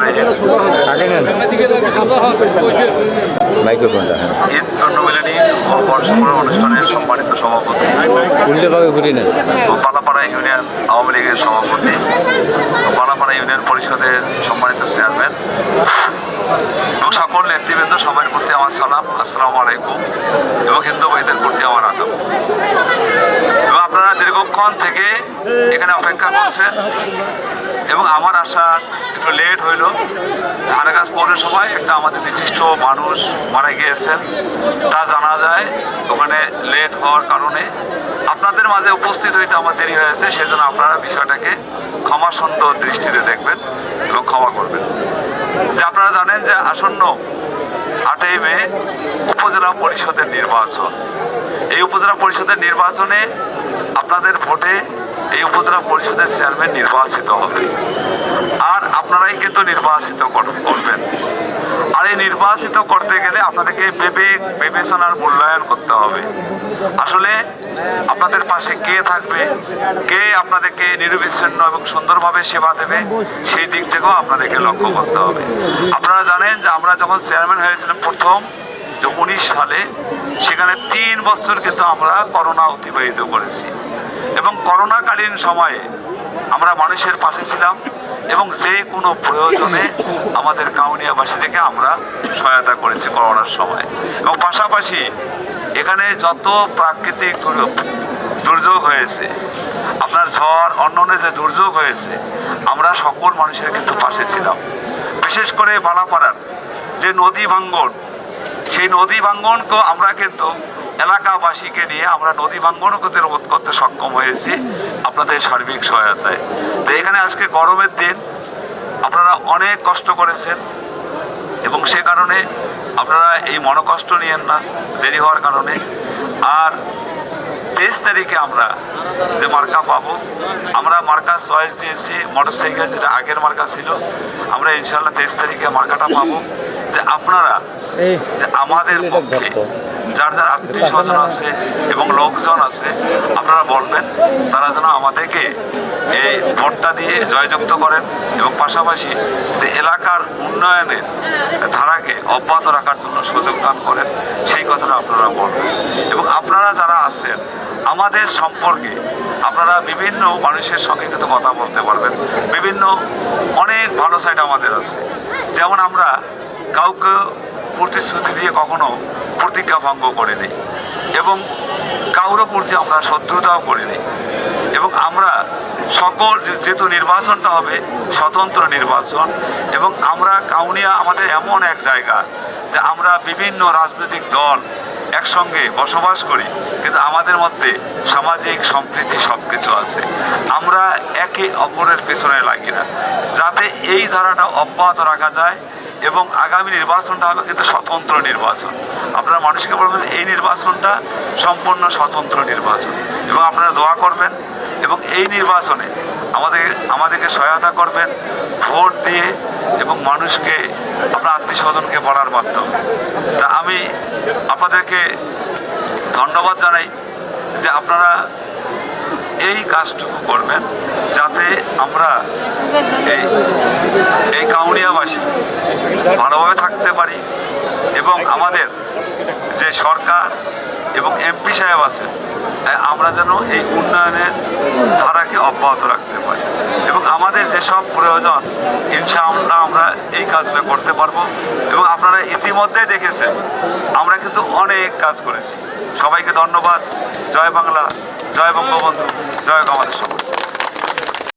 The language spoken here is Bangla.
কাকে নেন অনুষ্ঠানের সম্মানিত সভাপতি উল্টোভাবে ঘুরিয়ে নেন পালাপাড়া ইউনিয়ন আওয়ামী লীগের সভাপতি পালাপাড়া ইউনিয়ন পরিষদের সম্মানিত চেয়ারম্যান এবং সকল নেতৃবৃন্দ সবার প্রতি আমার সালাম আসসালামু আলাইকুম এবং হিন্দু ভাইদের আমার আদব এবং আপনারা দীর্ঘক্ষণ থেকে এখানে অপেক্ষা করছেন এবং আমার আসা একটু লেট হইল। ধারাগাছ সময় একটা আমাদের বিশিষ্ট মানুষ মারা গিয়েছেন। তা জানা যায় ওখানে লেট হওয়ার কারণে। আপনাদের মাঝে উপস্থিত হইতে আমার দেরি হয়েছে, সেজন্য আপনারা বিষয়টাকে ক্ষমা সুন্দর দৃষ্টিতে দেখবেন এবং ক্ষমা করবেন। যে আপনারা জানেন যে আসন্ন আটই মে উপজেলা পরিষদের নির্বাচন। এই উপজেলা পরিষদের নির্বাচনে আপনাদের ভোটে এই উপজেলা পরিষদের চেয়ারম্যান নির্বাচিত হবে। আর আপনারাই কিন্তু নির্বাচিত করবেন। আর এই নির্বাচিত করতে গেলে আপনাদেরকে বিবেক বিবেচনার মূল্যায়ন করতে হবে। আসলে আপনাদের পাশে কে থাকবে, কে আপনাদেরকে নিরবিচ্ছিন্ন এবং সুন্দরভাবে সেবা দেবে, সেই দিক থেকেও আপনাদেরকে লক্ষ্য করতে হবে। আপনারা জানেন যে আমরা যখন চেয়ারম্যান হয়েছিলাম প্রথম উনিশ সালে, সেখানে তিন বছর কিন্তু আমরা করোনা অতিবাহিত করেছি। এবং করোনাকালীন সময়ে আমরা মানুষের পাশে ছিলাম এবং যে কোনো প্রয়োজনে আমাদের কাউনিয়াবাসীদেরকে আমরা সহায়তা করেছি করোনার সময়। এবং পাশাপাশি এখানে যত প্রাকৃতিক দুর্যোগ দুর্যোগ হয়েছে, আপনার ঝড়, অন্যান্য যে দুর্যোগ হয়েছে, আমরা সকল মানুষের কিন্তু পাশে ছিলাম। বিশেষ করে বালাপাড়ার যে নদী ভাঙ্গন সেই নদী ভাঙ্গনকে আমরা কিন্তু এলাকাবাসীকে নিয়ে আমরা নদী ভাঙ্গনও কিন্তু রোধ করতে সক্ষম হয়েছি আপনাদের সার্বিক সহায়তায়। তো এখানে আজকে গরমের দিন, আপনারা অনেক কষ্ট করেছেন এবং সে কারণে আপনারা এই মনোকষ্ট নিয়েন না, দেরি হওয়ার কারণে। আর তেইশ তারিখে আমরা যে মার্কা পাবো, আমরা মার্কা চয়েস দিয়েছি, মোটরসাইকেল যেটা আগের মার্কা ছিল, আমরা ইনশাল্লাহ তেইশ তারিখে মার্কাটা পাবো। যে আপনারা যে আমাদের পক্ষে যার যার আত্মীয় স্বজন আছে এবং লোকজন আছে আপনারা বলবেন তারা যেন আমাদেরকে এই ভোটটা দিয়ে জয়যুক্ত করেন এবং পাশাপাশি যে এলাকার উন্নয়নের ধারাকে অব্যাহত রাখার জন্য সুযোগ দান করেন সেই কথাটা আপনারা বলবেন। এবং আপনারা যারা আছেন আমাদের সম্পর্কে আপনারা বিভিন্ন মানুষের সঙ্গে কিন্তু কথা বলতে পারবেন। বিভিন্ন অনেক ভালো সাইড আমাদের আছে। যেমন আমরা কাউকে প্রতিশ্রুতি দিয়ে কখনো প্রতিজ্ঞা ভঙ্গ করে নেই এবং কারোর প্রতি আমরা শত্রুতাও করি নেই এবং আমরা সকল যেহেতু নির্বাচনটা হবে, স্বতন্ত্র নির্বাচন, এবং আমরা কাউনিয়া আমাদের এমন এক জায়গা যে আমরা বিভিন্ন রাজনৈতিক দল একসঙ্গে বসবাস করি, কিন্তু আমাদের মধ্যে সামাজিক সম্প্রীতি সব কিছু আছে। আমরা একে অপরের পেছনে লাগি না। যাতে এই ধারাটা অব্যাহত রাখা যায় এবং আগামী নির্বাচনটা হবে কিন্তু স্বতন্ত্র নির্বাচন। আপনারা মানুষকে বলবেন, এই নির্বাচনটা সম্পূর্ণ স্বতন্ত্র নির্বাচন। এবং আপনারা দোয়া করবেন এবং এই নির্বাচনে আমাদের, আমাদেরকে সহায়তা করবেন, ভোট দিয়ে এবং মানুষকে, আপনার আত্মীয় স্বজনকে বলার মাধ্যমে। তা আমি আপনাদেরকে ধন্যবাদ জানাই যে আপনারা এই কাজটুকু করবেন যাতে আমরা এই এই কাউনিয়াবাসী ভালোভাবে থাকতে পারি এবং আমাদের যে সরকার এবং এমপি সাহেব আছে তাই আমরা যেন এই উন্নয়নের ধারাকে অব্যাহত রাখতে পারি। আমাদের যেসব প্রয়োজন, ইনশাআল্লাহ আমরা এই কাজগুলো করতে পারব। এবং আপনারা ইতিমধ্যে দেখেছেন, আমরা কিন্তু অনেক কাজ করেছি। সবাইকে ধন্যবাদ। জয় বাংলা, জয় বঙ্গবন্ধু, জয় আমাদের সবাই